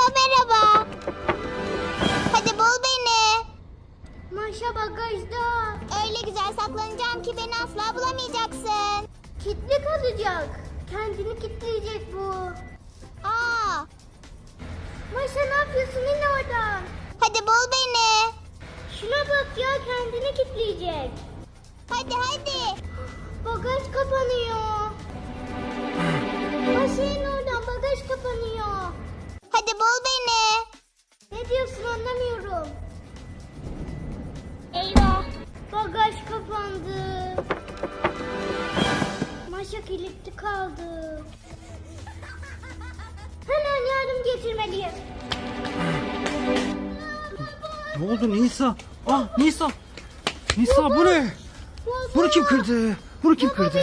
Baba merhaba. Hadi bul beni. Maşa bagajda. Öyle güzel saklanacağım ki beni asla bulamayacaksın. Kitli kalacak. Kendini kitleyecek bu. Aa, Maşa ne yapıyorsun? İn oradan. hadi bul beni. Şuna bak ya kendini kitleyecek. Hadi hadi. Bagaj kapanıyor. Maşa in oradan bagaj kapanıyor. Hadi bul beni. Ne diyorsun anlamıyorum. Eyvah. Bagaj kapandı. Maşa kilitli kaldı. Hemen yardım getirmeliyim. Ne oldu Nisa? Ah Nisa. Nisa bu ne? Baba. Bunu kim kırdı? Bunu kim Baba kırdı?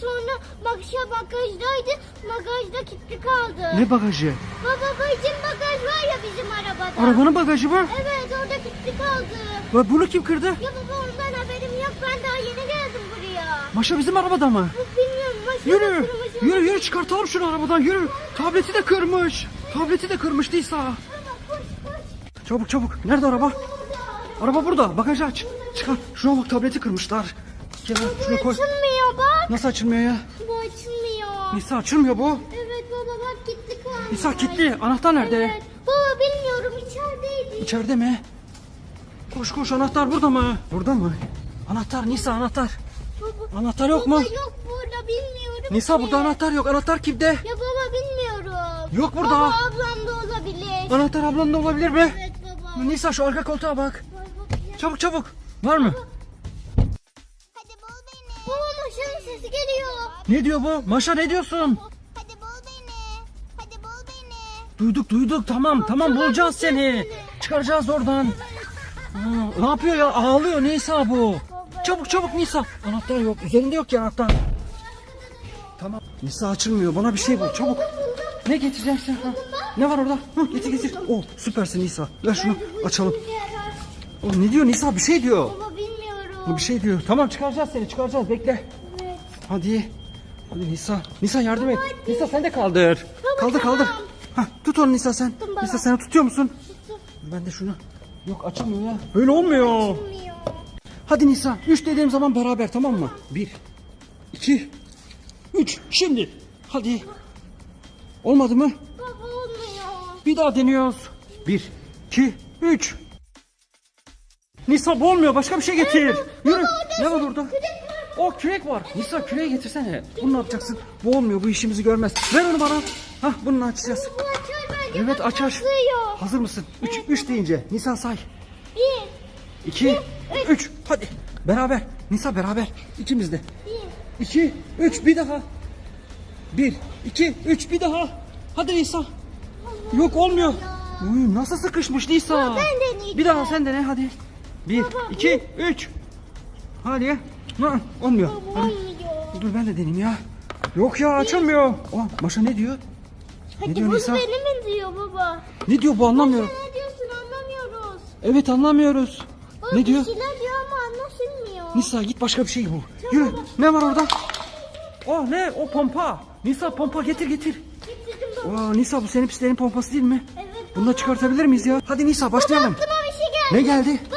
Sonra Maşa bagajdaydı. Bagajda kilitli kaldı. Ne bagajı? Baba bizim bagaj var ya bizim arabada. Arabanın bagajı mı? Evet orada kilitli kaldı. Ve bunu kim kırdı? Ya baba ondan haberim yok ben daha yeni geldim buraya. Maşa bizim arabada mı? Bilmiyorum Maşa Yürü. Yürü yürü çıkartalım şunu arabadan yürü. Tableti de kırmış. Tableti de kırmış Nisa. Çabuk çabuk. Nerede araba? Araba burada. Bagajı aç. Çıkar. Şuna bak tableti kırmışlar. Gel al, şunu koy. Bak. Nasıl açılmıyor ya? Bu açılmıyor. Nisa açılmıyor bu. Evet baba bak kilitli kaldı. Nisa kilitli. Anahtar nerede? Evet. Baba bilmiyorum içerideydi. İçeride mi? Koş koş anahtar burada mı? Burada mı? Anahtar Nisa anahtar. Baba, Anahtar yok baba mu? yok burada bilmiyorum Nisa ki. burada anahtar yok. Anahtar kimde? Ya baba bilmiyorum. Yok burada. Baba ablam da olabilir. Anahtar ablanın da olabilir mi? Evet baba. Nisa şu arka koltuğa bak. Bak, Çabuk çabuk. Var mı? Hadi Ne diyor bu? Maşa ne diyorsun? Hadi bul beni. Hadi bul beni. Duyduk duyduk tamam tamam bulacağız seni. Çıkaracağız oradan. Aa, ne yapıyor ya? Ağlıyor Nisa bu. Çabuk çabuk Nisa. Anahtar yok. Üzerinde yok ki anahtar. Tamam. Nisa açılmıyor. Bana bir şey bul. Çabuk. Ne getireceksin? Ha? Ne var orada? Hı, getir getir. Oh süpersin Nisa. Ver şunu açalım. Oh, ne diyor Nisa? Bir şey diyor. Baba bilmiyorum. Bir şey diyor. Tamam çıkaracağız seni çıkaracağız. Bekle. Evet. Hadi. Hadi Nisa. Nisa yardım et. Nisa sen de kaldır. Baba, kaldır tamam. kaldır. Hah, tut onu Nisa sen. Tuttum baba. Nisa sen tutuyor musun? Ben de şunu. Yok açılmıyor ya. Böyle olmuyor. Bilmiyor. Hadi Nisa. Üç dediğim zaman beraber tamam mı? Bir. iki, Üç. Şimdi. Hadi. Olmadı mı? Baba olmuyor. Bir daha deniyoruz. Bir. iki, Üç. Nisa bu olmuyor. Başka bir şey getir. Yürü. Ne var orada? O kürek var. Nisa küreği getirsene. Bunu ne yapacaksın? Bu olmuyor. Bu işimizi görmez. Ver onu bana. Hah bununla açacağız. Evet açar. basıyor. Hazır mısın? Üç, üç deyince. Nisa say. Bir. İki, üç. Hadi. Beraber. Nisa beraber. İkimiz de. Bir. İki, üç. Bir daha. Bir, iki, üç. Bir daha. Hadi Nisa. Yok olmuyor. Uy, nasıl sıkışmış Nisa? ben deneyeceğim. Bir daha sen dene hadi. Bir, iki, üç. Hadi. Hı, olmuyor. Baba olmuyor. Dur ben de deneyeyim ya. Yok ya açılmıyor. Oh, Maşa ne diyor? Hadi diyor bunu Nisa? benim mi diyor baba? Ne diyor bu anlamıyorum. Sen ne diyorsun anlamıyoruz. Evet anlamıyoruz. Baba, Ne diyor? Bir şeyler diyor ama anlaşılmıyor. Nisa git başka bir şey bul. Yürü. Ne var orada? Oh ne? O pompa. Nisa pompa getir getir. Getirdim baba. Aa, Nisa bu senin pislerin pompası değil mi? Evet Bunu da çıkartabilir miyiz ya? Hadi Nisa başlayalım. Aklıma bir şey geldi. Ne geldi? Baba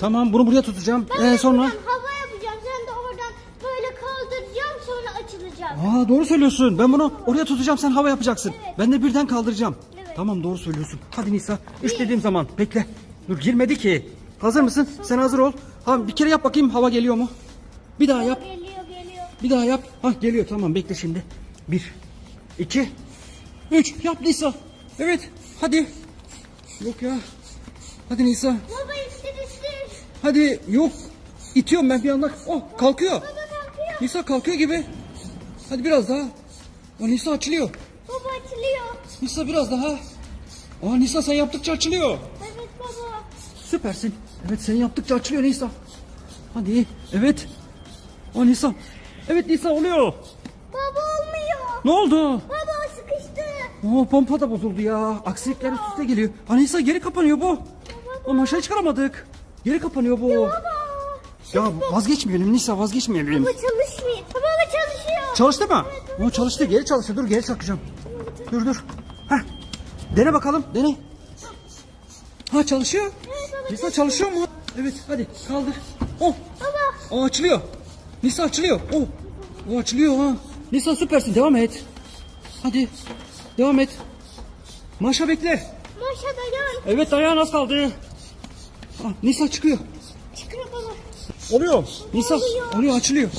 Tamam bunu buraya tutacağım. Ben Ee, sonra? buradan hava yapacağım. Sen de oradan böyle kaldıracağım sonra açılacak. Aa doğru söylüyorsun. Ben bunu oraya tutacağım sen hava yapacaksın. Evet. Ben de birden kaldıracağım. Evet. Tamam doğru söylüyorsun. Hadi Nisa. Üç dediğim zaman bekle. Dur girmedi ki. Hazır mısın? Sen hazır ol. Ha, bir kere yap bakayım hava geliyor mu? Bir daha yap. Geliyor geliyor. Bir daha yap. Hah geliyor tamam bekle şimdi. Bir, iki, üç. Yap Nisa. Evet hadi. Yok ya. Hadi Nisa. Baba. Hadi yok. İtiyorum ben bir anda. Oh kalkıyor. Baba kalkıyor. Nisa kalkıyor gibi. Hadi biraz daha. O Nisa açılıyor. Baba açılıyor. Nisa biraz daha. Aa Nisa sen yaptıkça açılıyor. Evet baba. Süpersin. Evet sen yaptıkça açılıyor Nisa. Hadi. Evet. O Nisa. Evet Nisa oluyor. Baba olmuyor. Ne oldu? Baba sıkıştı. Oo pompa da bozuldu ya. Aksilikler üst üste geliyor. Ha Nisa geri kapanıyor bu. O maşayı çıkaramadık. Geri kapanıyor bu. Baba. Ya vazgeçmeyelim Nisa vazgeçmeyelim. Bu çalışmıyor. Baba çalışıyor. Çalıştı mı? O çalıştı geri çalıştı. Dur geri çakacağım. Dur dur. Heh. Dene bakalım dene. Ha çalışıyor. Nisa çalışıyor mu? Evet hadi kaldır. Oh. Baba. O açılıyor. Nisa açılıyor. Oh. O açılıyor ha. Nisa süpersin devam et. Hadi. Devam et. Maşa bekle. Maşa dayan. Evet dayan az kaldı. Ha, Nisa çıkıyor. Çıkıyor baba. Oluyor. Nisa Oluyor. açılıyor.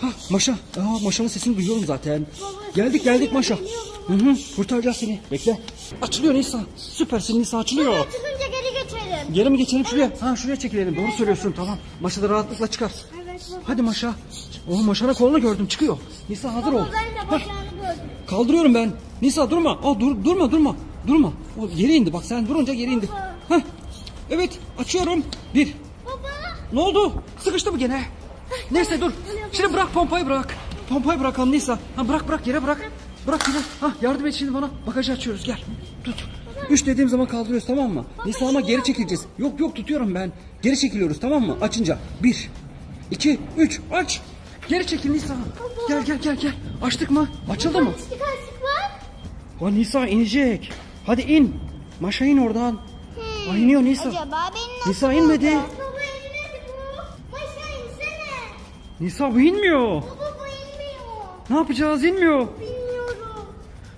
Ha Maşa. Aa Maşa'nın sesini duyuyorum zaten. geldik geldik Maşa. Hı hı kurtaracağız seni. Bekle. Açılıyor Nisa. Süpersin Nisa açılıyor. Çıkınca geri geçelim. Geri mi geçelim şuraya? Ha şuraya çekilelim. Doğru söylüyorsun tamam. Maşa da rahatlıkla çıkar. Evet baba. Hadi Maşa. O Maşa'nın kolunu gördüm çıkıyor. Nisa hazır ol. Baba ben de bacağını gördüm. Kaldırıyorum ben. Nisa durma. Aa, dur, durma durma. Durma. O geri indi bak sen durunca geri indi. Heh. Evet açıyorum. Bir. Baba. Ne oldu? Sıkıştı mı gene? Neyse dur. Şimdi bırak pompayı bırak. Pompayı bırakalım Nisa. Ha bırak bırak yere bırak. Bırak yere. Ha yardım et şimdi bana. Bagajı açıyoruz gel. Tut. Üç dediğim zaman kaldırıyoruz tamam mı? Nisa ama geri çekileceğiz. Yok yok tutuyorum ben. Geri çekiliyoruz tamam mı? Açınca. Bir. iki, Üç. Aç. Geri çekil Nisa. Gel gel gel gel. Açtık mı? Açıldı mı? Açtık açtık bak. O Nisa inecek. Hadi in. Maşa in oradan. Aa, iniyor Nisa. Acaba beni nasıl Nisa inmedi. Baba inmedi bu. Maşa insene. Nisa bu inmiyor. Baba bu inmiyor. Ne yapacağız inmiyor. Bilmiyorum.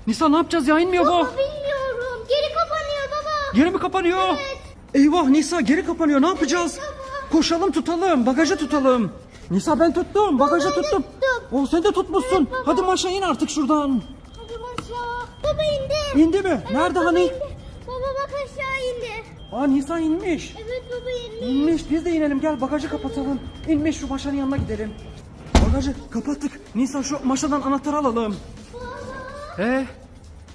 Nisa ne yapacağız ya inmiyor bu. Baba bilmiyorum. Geri kapanıyor baba. Geri mi kapanıyor? Eyvah Nisa geri kapanıyor ne yapacağız? Koşalım tutalım bagajı tutalım. Nisa ben tuttum bagajı ben de tuttum. tuttum. O sen de tutmuşsun. baba. Hadi Maşa in artık şuradan. Hadi Maşa. Baba indi. İndi mi? Nerede baba hani? indi. Baba bak aşağı. Aa Nisa inmiş. Evet baba indi. İnmiş biz de inelim gel bagajı kapatalım. İnmiş şu Maşa'nın yanına gidelim. Bagajı kapattık. Nisa şu Maşa'dan anahtarı alalım. Baba. He?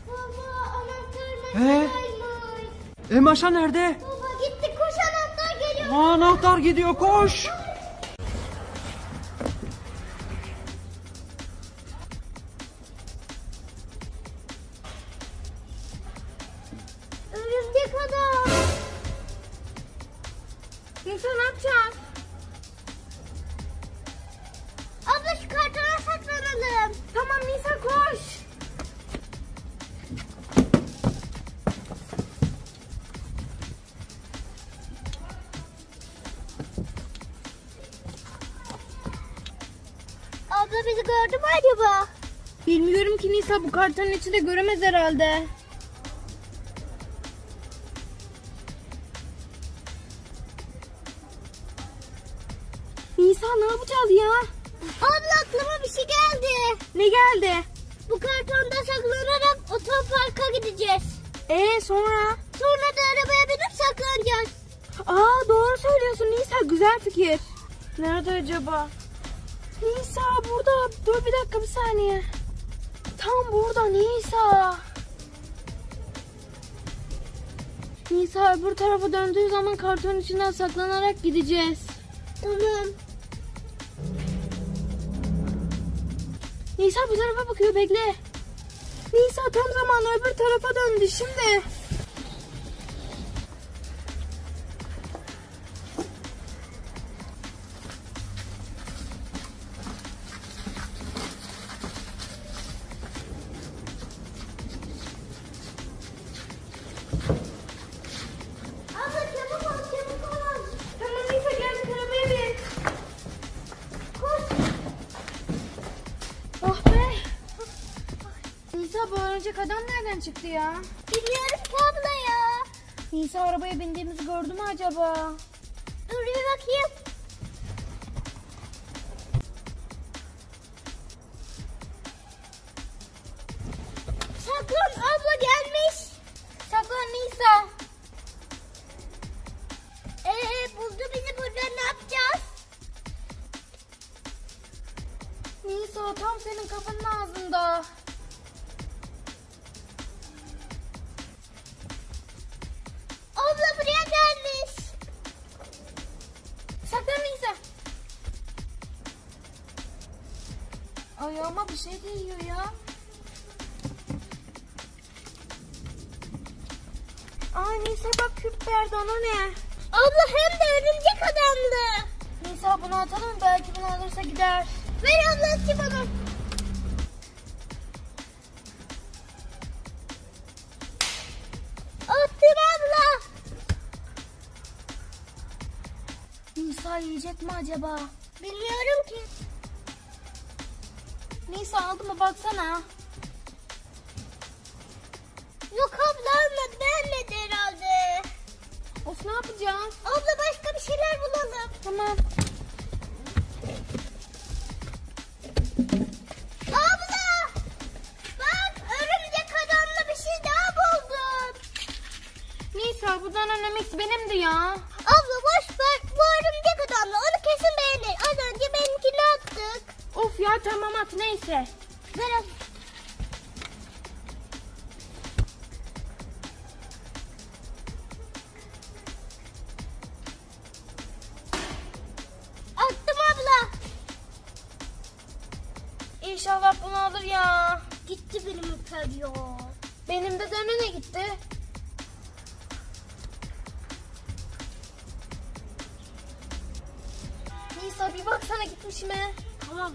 Baba anahtar He? E Maşa nerede? Baba gitti koş anahtar geliyor. Aa, anahtar gidiyor koş. Bizi gördü mü acaba? Bilmiyorum ki Nisa bu kartonun içinde göremez herhalde. Nisa ne yapacağız ya? Abla aklıma bir şey geldi. Ne geldi? Bu kartonda saklanarak otoparka gideceğiz. Ee sonra? Sonra da arabaya binip saklanacağız. Aa doğru söylüyorsun Nisa güzel fikir. Nerede acaba? Nisa burada. Dur bir dakika bir saniye. Tam burada Nisa. Nisa öbür tarafa döndüğü zaman kartonun içinden saklanarak gideceğiz. Tamam. Nisa bu tarafa bakıyor bekle. Nisa tam zamanı öbür tarafa döndü şimdi. Çıktı ya? Bilmiyorum ki abla ya. Nisa arabaya bindiğimizi gördü mü acaba? Dur bir bakayım. Saklan abla gelmiş. Saklan Nisa. Ee buldu bizi burada ne yapacağız? Nisa tam senin kafanın ağzında. Bir şey değiyor ya. Aa Nisa bak küp verdi ona ne? Abla hem de örümcek adamdı. Nisa bunu atalım belki bunu alırsa gider. Ver abla atayım onu. Attım abla. Nisa yiyecek mi acaba? Bilmiyorum ki. Nisa aldı mı baksana. Yok abla almadı beğenmedi herhalde. Of ne yapacağız? Abla başka bir şeyler bulalım. Tamam. İnşallah bunu alır ya. Gitti benim öper ya. Benim de Danone gitti. Nisa bir baksana gitmiş mi? Tamam.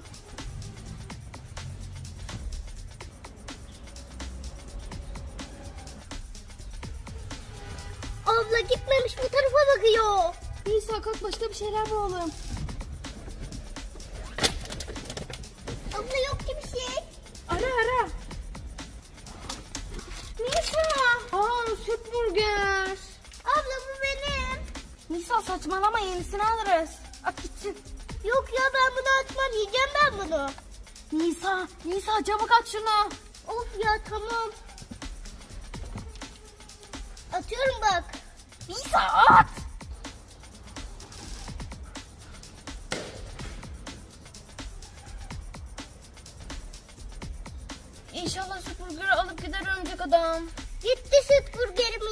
Abla gitmemiş bu tarafa bakıyor. Nisa kalk başka bir şeyler bulalım. Saçmalama yenisini alırız. At gitsin. Yok ya ben bunu atmam yiyeceğim ben bunu. Nisa, Nisa çabuk at şunu. Of ya tamam. Atıyorum bak. Nisa at. İnşallah süt burgeri alıp gider örümcek adam. Gitti ya.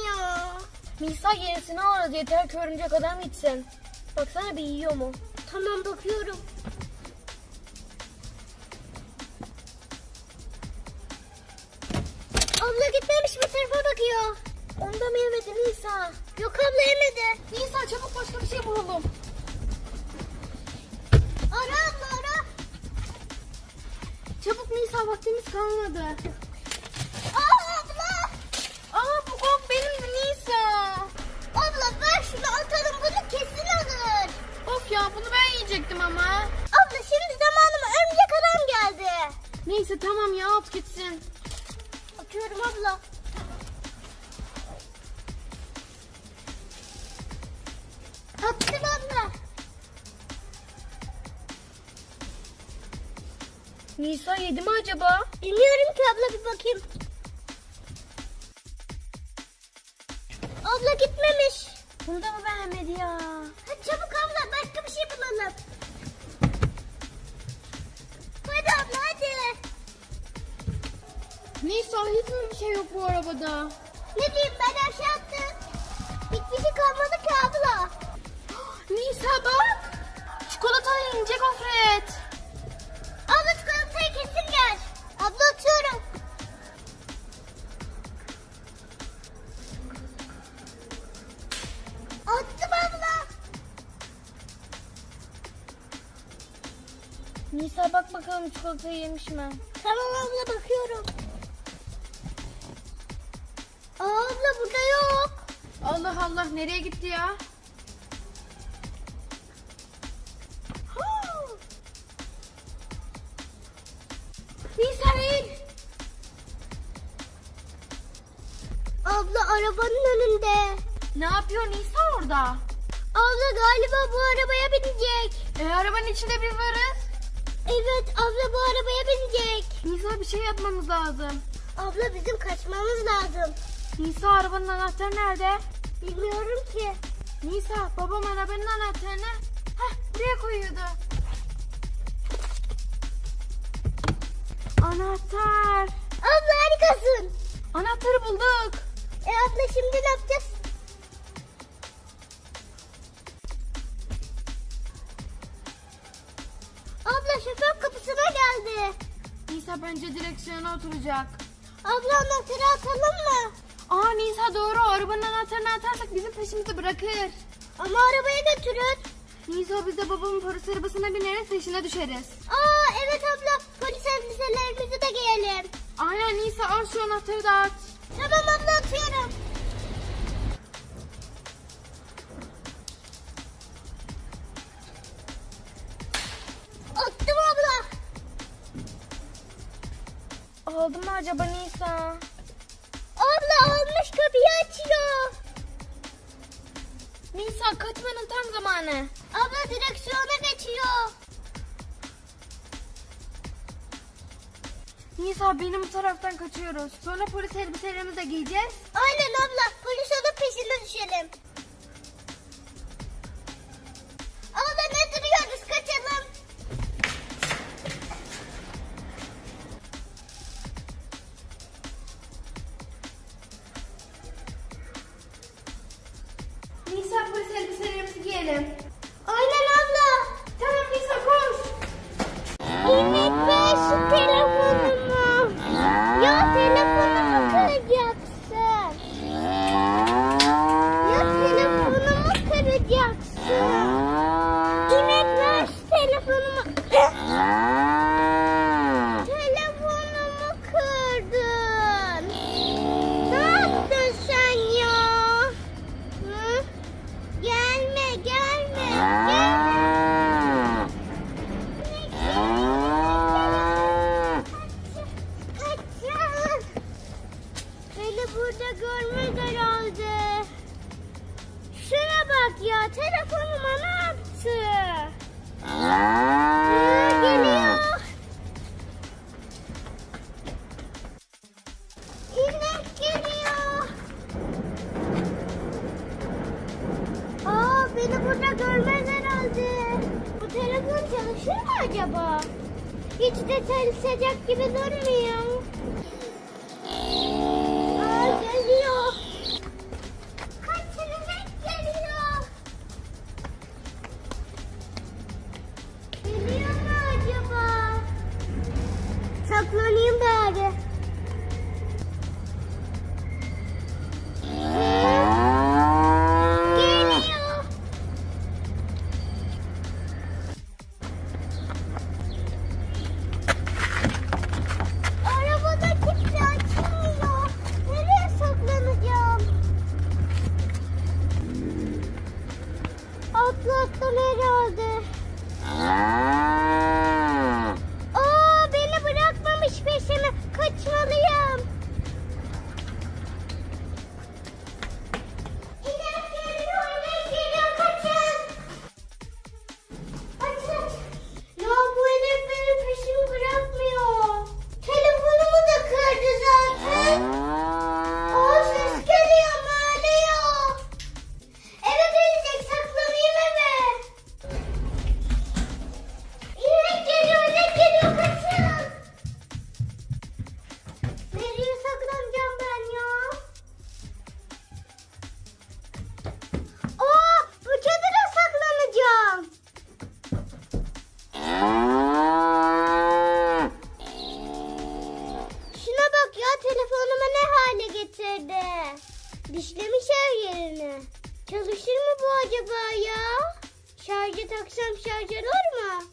Nisa yenisini alırız yeter ki örümcek adam gitsin. Baksana bir yiyor mu? Tamam bakıyorum. Abla gitmemiş bu tarafa bakıyor. Onda mı yemedi Nisa? Yok abla yemedi. Nisa çabuk başka bir şey bulalım. Ara abla ara. Çabuk Nisa vaktimiz kalmadı. Bir bakayım. Abla gitmemiş. Bunda mı beğenmedi ya? Hadi çabuk abla başka bir şey bulalım. Hadi abla hadi. Nisa hiç mi bir şey yok bu arabada? Ne diyeyim ben aşağı attım. Hiçbir şey kalmadı ki abla. Nisa bak. Çikolata ince gofret. Çikolatayı yemiş mi? Tamam abla bakıyorum. Aa, abla burada yok. Allah Allah nereye gitti ya? Nisa değil. Abla arabanın önünde. Ne yapıyor Nisa orada? Abla galiba bu arabaya binecek. E arabanın içinde biz varız. Evet abla bu arabaya binecek. Nisa bir şey yapmamız lazım. Abla bizim kaçmamız lazım. Nisa arabanın anahtarı nerede? Bilmiyorum ki. Nisa babam arabanın anahtarını heh, buraya koyuyordu. Anahtar. Abla harikasın. Anahtarı bulduk. E abla şimdi ne yapacağız? Nisa bence direksiyona oturacak. Abla anahtarı atalım mı? Aa Nisa doğru arabanın anahtarını atarsak bizim peşimizi bırakır. Ama arabaya götürür. Nisa biz de babamın polis arabasına bineriz peşine düşeriz. Aa evet abla polis elbiselerimizi de giyelim. Aynen Nisa al şu anahtarı da at. Tamam abla atıyorum. acaba Nisa? Abla almış kapıyı açıyor. Nisa kaçmanın tam zamanı. Abla direksiyona geçiyor. Nisa benim taraftan kaçıyoruz. Sonra polis elbiselerimizi de giyeceğiz. Aynen abla polis olup peşine düşelim. yerine. Çalışır mı bu acaba ya? Şarja taksam şarj olur mu?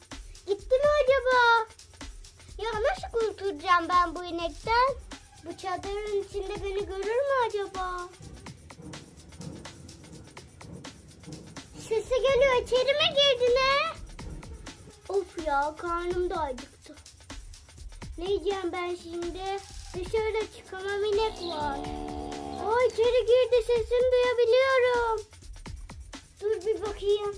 Gitti mi acaba? Ya nasıl kurtulacağım ben bu inekten? Bu çadırın içinde beni görür mü acaba? Sesi geliyor içeri mi girdi ne? Of ya karnım da acıktı. Ne yiyeceğim ben şimdi? Dışarıda çıkamam inek var. Aa içeri girdi sesini duyabiliyorum. Dur bir bakayım.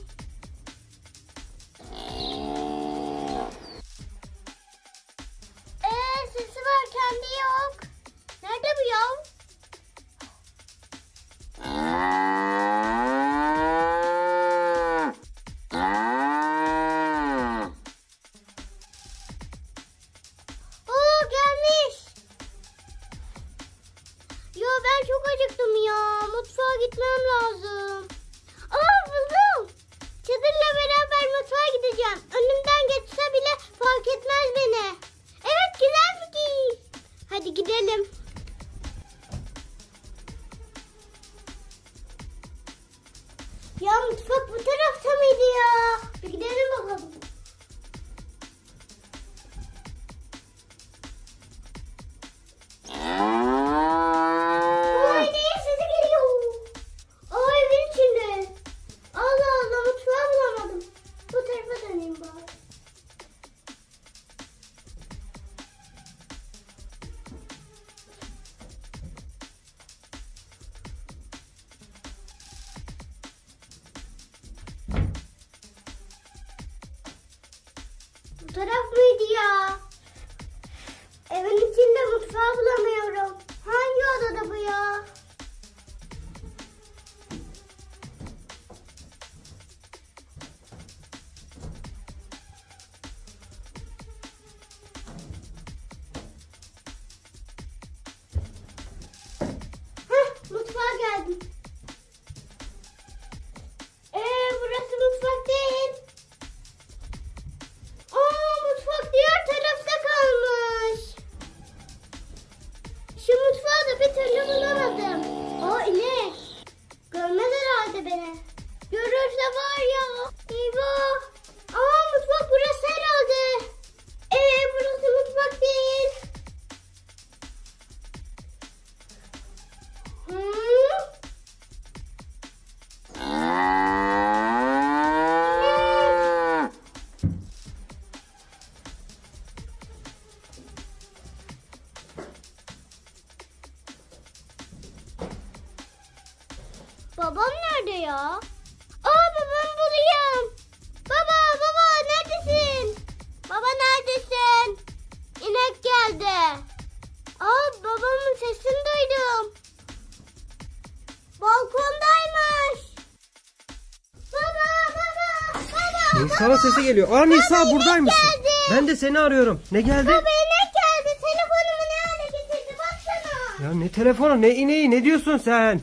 Baba. Nisa'nın sesi geliyor. Aa Nisa inek buradaymışsın. geldi. Ben de seni arıyorum. Ne geldi? Baba inek geldi. Telefonumu ne hale getirdi baksana. Ya ne telefonu ne ineği ne diyorsun sen?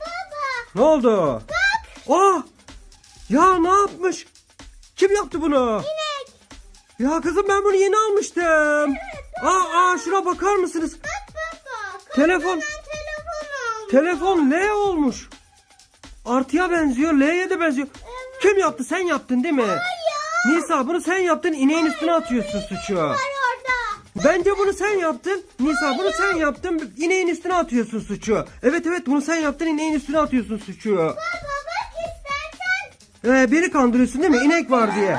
Baba Ne oldu? bak Aa! Ya ne yapmış? Kim yaptı bunu? inek. Ya kızım ben bunu yeni almıştım. Aa, aa şuna bakar mısınız? Bak baba. Telefon. Ben telefon aldım. Telefon L olmuş. Artıya benziyor, L'ye de benziyor. Kim yaptı? Sen yaptın değil mi? Nisa bunu sen yaptın, ineğin üstüne atıyorsun suçu. Var orada. Bence bunu sen yaptın. Nisa bunu sen yaptın, ineğin üstüne atıyorsun suçu. Evet evet bunu sen yaptın, ineğin üstüne atıyorsun suçu. Baba bak istersen. Ee, beni kandırıyorsun değil mi? İnek var diye.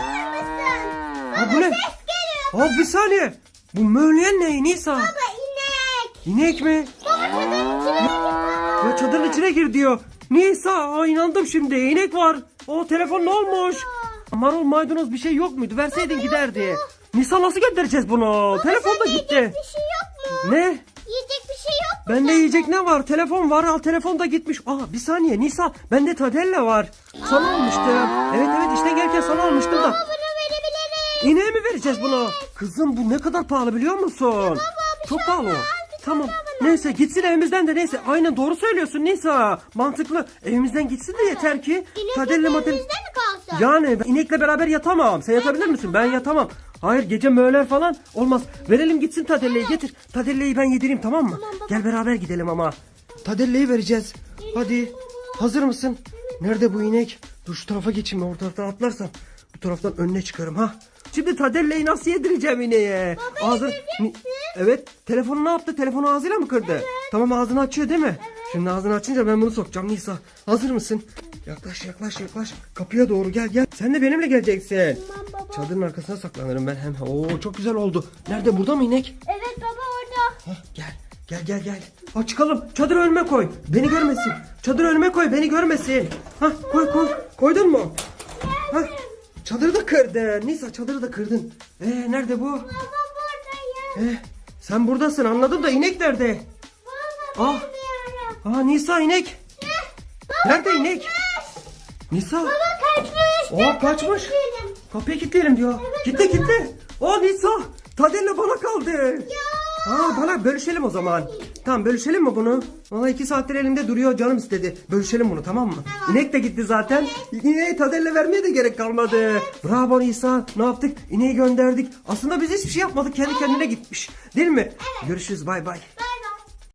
Ha, bu ne? Ses geliyor. Ha bir saniye. Bu mövleyen ne Nisa? Baba inek. İnek mi? Baba çadırın içine gir baba. Ya çadırın içine gir diyor. Nisa inandım şimdi. İnek var. O telefon ne olmuş? Marul maydanoz bir şey yok muydu? Verseydin giderdi. Nisa nasıl göndereceğiz bunu? telefon da Yiyecek gitti. bir şey yok mu? Ne? Yiyecek bir şey yok mu? Bende yiyecek ne var? Telefon var. Al telefon da gitmiş. Aa bir saniye Nisa. Bende Tadella var. Sana almıştım. Evet evet işten gelirken sana almıştım da. Baba bunu. İneğe mi vereceğiz bunu? Kızım bu ne kadar pahalı biliyor musun? Çok pahalı o. Tamam. Neyse gitsin evimizden de neyse. Aynen doğru söylüyorsun Nisa. Mantıklı. Evimizden gitsin de yeter ki. İnek matel. elimizde mi kalsın? Yani ben inekle beraber yatamam. Sen yatabilir misin? Ben yatamam. Hayır gece möğler falan olmaz. Verelim gitsin Tadelle'yi getir. Tadelle'yi ben yedireyim tamam mı? Gel beraber gidelim ama. Tadelle'yi vereceğiz. Hadi. Hazır mısın? Nerede bu inek? Dur şu tarafa geçeyim ben o taraftan atlarsam. Bu taraftan önüne çıkarım ha. Şimdi Tadelle'yi nasıl yedireceğim ineğe? Ağzı... Ni- Evet. Telefonu ne yaptı? Telefonu ağzıyla mı kırdı? Tamam ağzını açıyor değil mi? Şimdi ağzını açınca ben bunu sokacağım Nisa. Hazır mısın? Yaklaş yaklaş yaklaş. Kapıya doğru gel gel. Sen de benimle geleceksin. Tamam baba. Çadırın arkasına saklanırım ben hem. Oo çok güzel oldu. Nerede burada mı inek? Evet baba orada. Hah, gel gel gel gel. Ha çıkalım. Çadır önüme koy. Beni görmesin. Çadır önüme koy. Beni görmesin. Ha koy koy. Koydun mu? Ha çadırı da kırdın. Nisa çadırı da kırdın. Ee nerede bu? Baba buradayım. Ee sen buradasın anladım da inek nerede? Baba Ah. bilmiyorum. Aa Nisa inek. Baba Nerede inek? Nisa. Baba kaçmış. Aa kaçmış. Gidelim. Kapıyı kilitleyelim diyor. gitti gitti. O Nisa. Tadelle bana kaldı. Aa bana bölüşelim o zaman. Tamam bölüşelim mi bunu? Valla iki saattir elimde duruyor canım istedi. Bölüşelim bunu tamam mı? İnek de gitti zaten. İneği Tadelle vermeye de gerek kalmadı. Bravo Nisa. Ne yaptık? İneği gönderdik. Aslında biz hiçbir şey yapmadık. Kendi kendine gitmiş. Değil mi? Görüşürüz bay bay. Bye